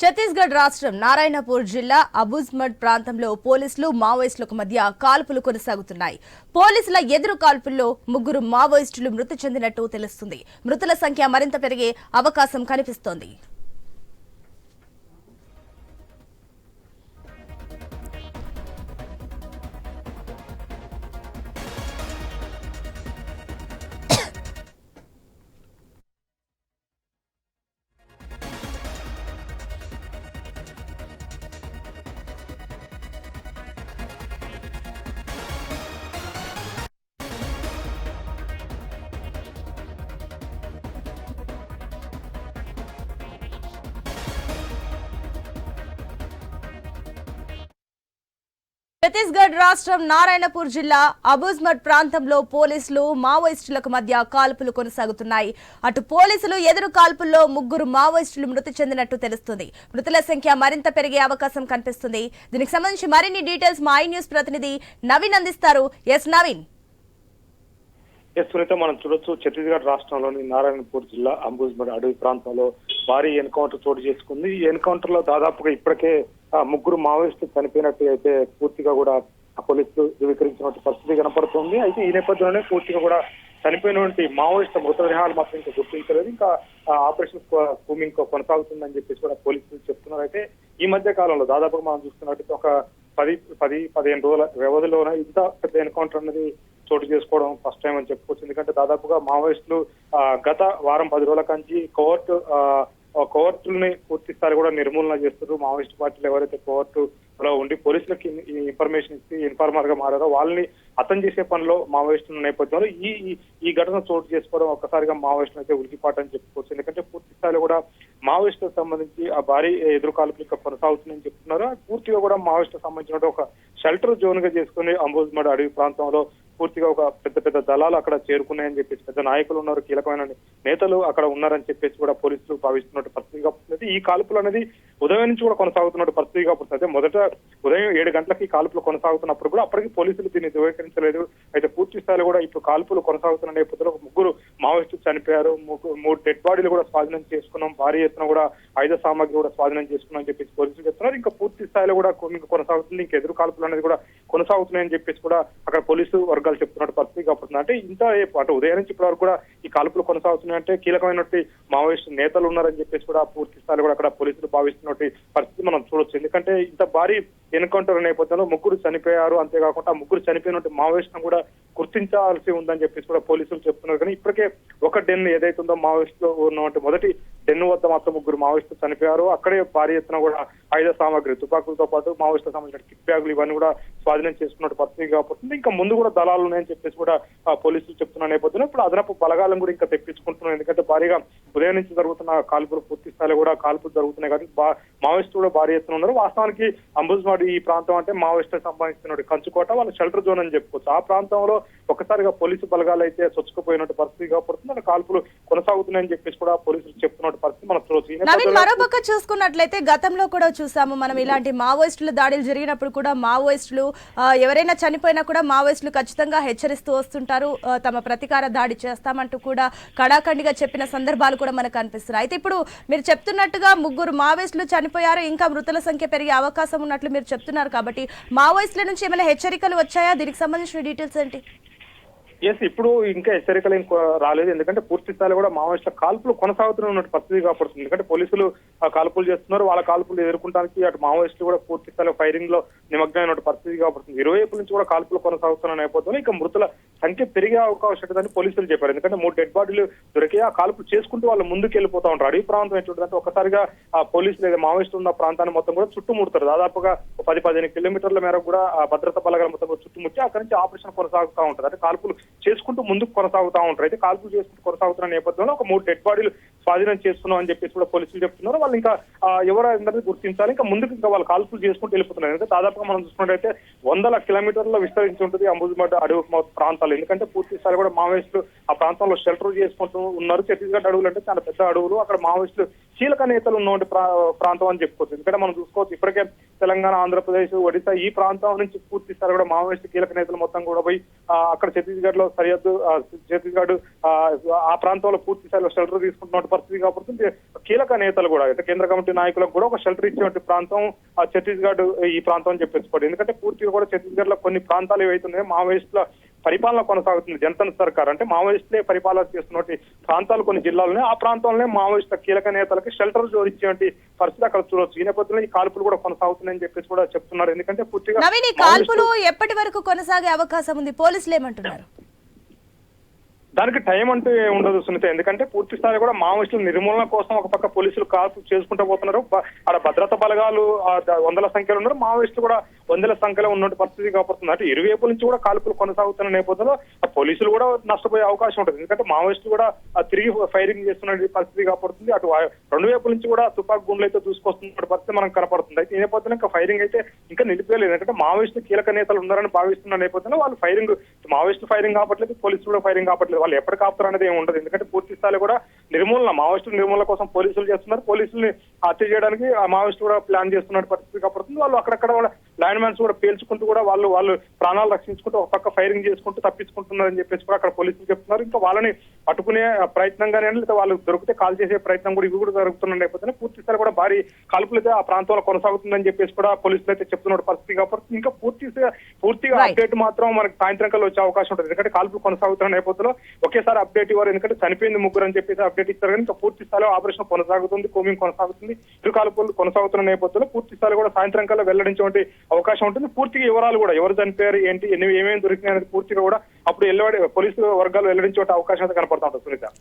ఛత్తీస్గఢ్ రాష్ట్రం నారాయణపూర్ జిల్లా అబుజ్మడ్ ప్రాంతంలో పోలీసులు మావోయిస్టులకు మధ్య కాల్పులు కొనసాగుతున్నాయి. పోలీసుల ఎదురు కాల్పుల్లో ముగ్గురు మావోయిస్టులు మృతి చెందినట్టు తెలుస్తుంది. మృతుల సంఖ్య మరింత పెరిగే అవకాశం కనిపిస్తోంది. ఛత్తీస్గఢ్ రాష్ట్రం నారాయణపూర్ జిల్లా అబుజ్మర్ ప్రాంతంలో పోలీసులు మావోయిస్టులకు మధ్య కాల్పులు కొనసాగుతున్నాయి. అటు పోలీసులు ఎదురు కాల్పుల్లో ముగ్గురు మావోయిస్టులు మృతి చెందినట్టు తెలుస్తుంది. మృతుల సంఖ్య మరింత పెరిగే అవకాశం కనిపిస్తుంది. దీనికి సంబంధించి మరిన్ని డీటెయిల్స్ మా ఐ న్యూస్ ప్రతినిధి నవీన్ అందిస్తారు. ఎస్ నవీన్. ఎస్ సునీత మనం చూడొచ్చు ఛత్తీస్గఢ్ రాష్ట్రంలోని నారాయణపూర్ జిల్లా అంబుజ్మడ్ అడవి ప్రాంతంలో భారీ ఎన్కౌంటర్ చోటు చేసుకుంది. ఈ ఎన్కౌంటర్లో దాదాపుగా ఇప్పటికే ముగ్గురు మావోయిస్టులు చనిపోయినట్టు అయితే పూర్తిగా కూడా పోలీసులు ధృవీకరించినటువంటి పరిస్థితి కనపడుతుంది. అయితే ఈ నేపథ్యంలోనే పూర్తిగా కూడా చనిపోయినటువంటి మావోయిస్ట్ మృతదేహాలు మాత్రం ఇంకా గుర్తించలేదు. ఇంకా ఆ, ఆపరేషన్ కూమింగ్ కొనసాగుతుందని చెప్పేసి కూడా పోలీసులు చెప్తున్నారు. అయితే ఈ మధ్య కాలంలో దాదాపుగా మనం చూస్తున్నట్టయితే ఒక పది పది పదిహేను రోజుల వ్యవధిలోనే ఇంత పెద్ద ఎన్కౌంటర్ అనేది చోటు చేసుకోవడం ఫస్ట్ టైం అని చెప్పుకోవచ్చు. ఎందుకంటే దాదాపుగా మావోయిస్టులు గత వారం పది రోజుల కంచి కోర్టు కోవర్టుల్ని పూర్తి స్థాయి కూడా నిర్మూలన చేస్తారు మావోయిస్ట్ పార్టీలు ఎవరైతే కోవర్టు లో ఉండి పోలీసులకి ఈ ఇన్ఫర్మేషన్ ఇచ్చి ఇన్ఫార్మర్గా మారారో వాళ్ళని అతం చేసే పనిలో మావోయిస్టుల నేపథ్యంలో ఈ ఈ- ఘటన చోటు చేసుకోవడం ఒక్కసారిగా మావోయిస్టులు అయితే ఉలికిపాటని చెప్పుకోవచ్చు. ఎందుకంటే పూర్తి స్థాయిలో కూడా మావోయిస్టులకు సంబంధించి ఆ భారీ ఎదురుకాల్పులు ఇంకా కొనసాగుతుందని చెప్తున్నారు. పూర్తిగా కూడా మావోయిస్టులకు సంబంధించిన ఒక షెల్టర్ జోన్గా చేసుకుని అంబుజ్మడ్ అడవి ప్రాంతంలో పూర్తిగా ఒక పెద్ద పెద్ద దళాలు అక్కడ చేరుకున్నాయని చెప్పేసి పెద్ద నాయకులు ఉన్నారు కీలకమైన నేతలు అక్కడ ఉన్నారని చెప్పేసి కూడా పోలీసులు భావిస్తున్నట్టు పరిస్థితి పుట్టినది ఈ కాల్పులు అనేది ఉదయం నుంచి కూడా కొనసాగుతున్నట్టు పరిస్థితి పుట్టింది మొదట ఉదయం ఏడు గంటలకి కాల్పులు కొనసాగుతున్నప్పుడు కూడా అప్పటికి పోలీసులు దీన్ని ధృవీకరించలేదు. అయితే పూర్తి స్థాయిలో కూడా ఇప్పుడు కాల్పులు కొనసాగుతున్న నేపథ్యంలో ముగ్గురు మావోయిస్టులు చనిపోయారు. మూడు డెడ్ బాడీలు కూడా స్వాధీనం చేసుకున్నాం. భారీ ఎత్తున కూడా ఆయుధ సామాగ్రి కూడా స్వాధీనం చేసుకున్నాం అని చెప్పేసి పోలీసులు చెప్తున్నారు. ఇంకా పూర్తి స్థాయిలో కూడా కొనసాగుతుంది. ఇంకా ఎదురు కాల్పులు అనేది కూడా కొనసాగుతున్నాయని చెప్పేసి కూడా అక్కడ పోలీసు వర్గాలు చెప్తున్నట్టు పరిస్థితి కాకపోతుంది అంటే ఇంత అటు ఉదయం నుంచి ఇప్పటి వరకు కూడా ఈ కాల్పులు కొనసాగుతున్నాయంటే కీలకమైనటువంటి మావోయిస్టు నేతలు ఉన్నారని చెప్పేసి కూడా పూర్తి స్థాయిలో కూడా అక్కడ పోలీసులు భావిస్తున్నటువంటి పరిస్థితి మనం చూడొచ్చు. ఎందుకంటే ఇంత భారీ ఎన్కౌంటర్ నేపథ్యంలో ముగ్గురు చనిపోయారు. అంతేకాకుండా ముగ్గురు చనిపోయినట్టు మావోయిస్టులను కూడా గుర్తించాల్సి ఉందని చెప్పేసి కూడా పోలీసులు చెప్తున్నారు. కానీ ఇప్పటికే ఒక డెన్ ఏదైతే ఉందో మావోయిస్టులో ఉన్నటువంటి మొదటి డెన్ వద్ద మాత్రం ముగ్గురు మావోయిస్టులు చనిపోయారు. అక్కడే భారీ ఎత్తున కూడా ఆయుధ సామాగ్రి తుపాకులతో పాటు మావోయిస్టులకు సంబంధించిన కిట్ బ్యాగులు ఇవన్నీ కూడా స్వాధీనం చేసుకున్నట్టు పరిస్థితి కాబట్టి ఇంకా ముందు కూడా దళాలు ఉన్నాయని చెప్పేసి కూడా పోలీసులు చెప్తున్న నేపథ్యంలో ఇప్పుడు అదనపు బలగాలను కూడా ఇంకా తెప్పించుకుంటున్నాం. ఎందుకంటే భారీగా ఉదయం నుంచి జరుగుతున్న కాల్పులు పూర్తి స్థాయిలో కూడా కాల్పులు జరుగుతున్నాయి కాబట్టి బా- మావోయిస్టులు కూడా భారీ ఎత్తున ఉన్నారు. వాస్తవానికి అంబుజ్మాడి ఈ ప్రాంతం అంటే మావోయిస్టులకు సంబంధించిన కంచుకోట వాళ్ళ షెల్టర్ జోన్ అని చెప్పుకోవచ్చు. ఆ ప్రాంతంలో ఒక్కసారిగా పోలీసు బలగాలు అయితే చొచ్చుకుపోయినట్టు పరిస్థితి కాబట్టి కాల్పులు కొనసాగుతున్నాయని చెప్పేసి కూడా పోలీసులు చెప్తున్నట్టు పరిస్థితి మనం చూడవచ్చు నవీన్ మరోపక్క చూసుకున్నట్లయితే గతంలో కూడా చూసాము మనం ఇలాంటి మావోయిస్టుల దాడులు జరిగినప్పుడు కూడా మావోయిస్టులు ఎవరైనా చనిపోయినా కూడా మావోయిస్టులు ఖచ్చితంగా హెచ్చరిస్తూ వస్తుంటారు. తమ ప్రతీకార దాడి చేస్తామంటూ కూడా కడాఖండిగా చెప్పిన సందర్భాలు కూడా మనకు కనిపిస్తున్నాయి అయితే ఇప్పుడు మీరు చెప్తున్నట్టుగా ముగ్గురు మావోయిస్టులు చనిపోయారు ఇంకా మృతుల సంఖ్య పెరిగే అవకాశం ఉన్నట్లు మీరు చెప్తున్నారు కాబట్టి మావోయిస్టుల నుంచి ఏమైనా హెచ్చరికలు వచ్చాయా? దీనికి సంబంధించిన డీటెయిల్స్ ఏంటి? ఎస్ ఇప్పుడు ఇంకా హెచ్చరికలు ఇంకో రాలేదు. ఎందుకంటే పూర్తి స్థాయిలో కూడా మావోయిస్టుల కాల్పులు కొనసాగుతున్న పరిస్థితి కాపాడుతుంది. ఎందుకంటే పోలీసులు కాల్పులు చేస్తున్నారు. వాళ్ళ కాల్పులు ఎదుర్కొంటానికి అటు మావోయిస్టులు కూడా పూర్తి స్థాయిలో ఫైరింగ్లో నిమగ్నమైన పరిస్థితి కాపాడుతుంది. ఇరువైపు నుంచి కూడా కాల్పులు కొనసాగుతున్న నేపథ్యంలో ఇక మృతుల సంఖ్య పెరిగే అవకాశం ఉంటుందని పోలీసులు చెప్పారు. ఎందుకంటే మూడు డెడ్ బాడీలు దొరికి ఆ కాల్పులు చేసుకుంటూ వాళ్ళు ముందుకు వెళ్ళిపోతా ఉంటారు. అడవి ప్రాంతం ఎటువంటిదంటే ఒకసారిగా ఆ పోలీసులు లేదా మావోయిస్టులు ఉన్న ప్రాంతాన్ని మొత్తం కూడా చుట్టుముడతారు. దాదాపుగా పది పదిహేను కిలోమీటర్ల మేరకు కూడా భద్రత భద్రతా బలగాల మొత్తం చుట్టుముట్టి అక్కడి నుంచి ఆపరేషన్ కొనసాగుతూ ఉంటుంది. అంటే కాల్పులు చేసుకుంటూ ముందుకు కొనసాగుతూ ఉంటారు. అయితే కాల్పులు చేసుకుంటూ కొనసాగుతున్న నేపథ్యంలో ఒక మూడు డెడ్ బాడీలు స్వాధీనం చేసుకున్నాం అని చెప్పేసి కూడా పోలీసులు చెప్తున్నారు. వాళ్ళు ఇంకా ఆ, ఎవరు అందరినీ గుర్తించాలి. ఇంకా ముందుకు ఇంకా వాళ్ళు కాల్పులు చేసుకుంటూ వెళ్ళిపోతున్నారు. ఎందుకంటే దాదాపుగా మనం చూసుకున్నట్టయితే వందల కిలోమీటర్ల విస్తరించి ఉంటుంది అంబుజ్మడ్ అడవి ప్రాంతాలు. ఎందుకంటే పూర్తి స్థాయి కూడా మావోయిస్టులు ఆ ప్రాంతంలో షెల్టర్ చేసుకుంటూ ఉన్నారు. ఛత్తీస్గఢ్ అడవులు అంటే చాలా పెద్ద అడవులు. అక్కడ మావోయిస్టులు కీలక నేతలు ఉన్నటువంటి ప్రా- ప్రాంతం అని చెప్పుకోవచ్చు. ఎందుకంటే మనం చూసుకోవచ్చు ఇప్పటికే తెలంగాణ ఆంధ్రప్రదేశ్ ఒడిశా ఈ ప్రాంతం నుంచి పూర్తి స్థాయి కూడా మావోయిస్టు కీలక నేతలు మొత్తం కూడా పోయి అక్కడ ఛత్తీస్గఢ్లో సరిహద్దు ఛత్తీస్గఢ్ ఆ, ఆ ప్రాంతంలో పూర్తి స్థాయిలో షెల్టర్ తీసుకుంటున్న పరిస్థితి కాబట్టి కీలక నేతలు కూడా అయితే కేంద్ర కమిటీ నాయకులకు కూడా ఒక షెల్టర్ ఇచ్చేటువంటి ప్రాంతం ఆ ఛత్తీస్గఢ్ ఈ ప్రాంతం అని చెప్పేసుకోండి ఎందుకంటే పూర్తిగా కూడా ఛత్తీస్గఢ్లో కొన్ని ప్రాంతాలు ఏవైతే ఉన్నాయో మావోయిస్టుల పరిపాలన కొనసాగుతుంది జనతన్ సర్కార్. అంటే మావోయిస్టులే పరిపాలన చేస్తున్నటువంటి ప్రాంతాలు కొన్ని జిల్లాలోనే ఆ ప్రాంతంలోనే మావోయిస్టుల కీలక నేతలకి షెల్టర్ జోడించేటువంటి పరిస్థితి అక్కడ చూడొచ్చు. ఈ నేపథ్యంలో ఈ కాల్పులు కూడా కొనసాగుతున్నాయని చెప్పేసి కూడా చెప్తున్నారు. ఎందుకంటే పూర్తిగా కాల్పులు ఎప్పటి వరకు కొనసాగే అవకాశం ఉంది? పోలీసులు ఏమంటున్నారు? దానికి టైం అంటూ ఉండదు సునీత. ఎందుకంటే పూర్తి స్థాయి కూడా మావోయిస్టుల నిర్మూలన కోసం ఒక పక్క పోలీసులు కాల్పు చేసుకుంటూ పోతున్నారు. అక్కడ భద్రతా బలగాలు వందల సంఖ్యలో ఉన్నారు. మావోయిస్టులు కూడా వందల సంఖ్యలో ఉన్న పరిస్థితి కాబోతుంది. అంటే ఇరువైపుల నుంచి కూడా కాల్పులు కొనసాగుతున్న నేపథ్యంలో ఆ పోలీసులు కూడా నష్టపోయే అవకాశం ఉంటుంది. ఎందుకంటే మావోయిస్టులు కూడా ఆ తిరిగి ఫైరింగ్ చేస్తున్న పరిస్థితి కాబడుతుంది అటు రెండు వైపుల నుంచి కూడా తుపాకు గుండ్లు అయితే దూసుకొస్తున్న పరిస్థితి మనకు కనపడుతుంది. అయితే ఈ నేపథ్యంలో ఇంకా ఫైరింగ్ అయితే ఇంకా నిలిపేయలేదు ఎందుకంటే మావోయిస్టు కీలక నేతలు ఉన్నారని భావిస్తున్న నేపథ్యంలో వాళ్ళు ఫైరింగ్ మావోయిస్టు ఫైరింగ్ కావట్లేదు పోలీసులు కూడా ఫైరింగ్ కావట్లేదు వాళ్ళు ఎప్పటికి ఆపుతారు అనేది ఏమి ఉండదు. ఎందుకంటే పూర్తి స్థాయిలో కూడా నిర్మూలన మావోయిస్టు నిర్మూలన కోసం పోలీసులు చేస్తున్నారు. పోలీసుల్ని హత్య చేయడానికి ఆ మావోయిస్టు కూడా ప్లాన్ చేస్తున్న పరిస్థితి కాబడుతుంది వాళ్ళు అక్కడక్కడ కూడా ల్యాండ్ మ్యాన్స్ కూడా పేల్చుకుంటూ కూడా వాళ్ళు వాళ్ళు ప్రాణాలు రక్షించుకుంటూ ఒక పక్క ఫైరింగ్ చేసుకుంటూ తప్పించుకుంటున్నారని చెప్పేసి కూడా అక్కడ పోలీసులు చెప్తున్నారు. ఇంకా వాళ్ళని పట్టుకునే ప్రయత్నంగానే లేదా వాళ్ళు దొరికితే కాల్ చేసే ప్రయత్నం కూడా ఇవి కూడా జరుగుతున్న నేపథ్యంలో పూర్తి స్థాయి కూడా భారీ కాల్పులు అయితే ఆ ప్రాంతంలో కొనసాగుతుందని చెప్పేసి కూడా పోలీసులు అయితే చెప్తున్న పరిస్థితి కాబట్టి ఇంకా పూర్తి పూర్తిగా. అప్డేట్ మాత్రం మనకి సాయంత్రం కల్లా వచ్చే అవకాశం ఉంటుంది. ఎందుకంటే కాల్పులు కొనసాగుతున్న నేపథ్యంలో ఒకేసారి అప్డేట్ ఇవ్వరు. ఎందుకంటే చనిపోయింది ముగ్గురు అని చెప్పేసి అప్డేట్ ఇస్తారు కానీ ఇంకా పూర్తి స్థాయిలో ఆపరేషన్ కొనసాగుతుంది కోమింగ్ కొనసాగుతుంది. ఇరుకాలు కాల్పులు కొనసాగుతున్న నేపథ్యంలో పూర్తి స్థాయిలో కూడా సాయంత్రం కల్లా వెల్లడించే అవకాశం ఉంటుంది. పూర్తిగా వివరాలు కూడా ఎవరు చనిపోయారు ఏంటి ఎన్ని ఏమేమి దొరికినాయి అనేది పూర్తిగా కూడా అప్పుడు వెళ్ళవాడి పోలీసు వర్గాలు వెల్లడించే అవకాశం అయితే కనపడుతుంది సునీత.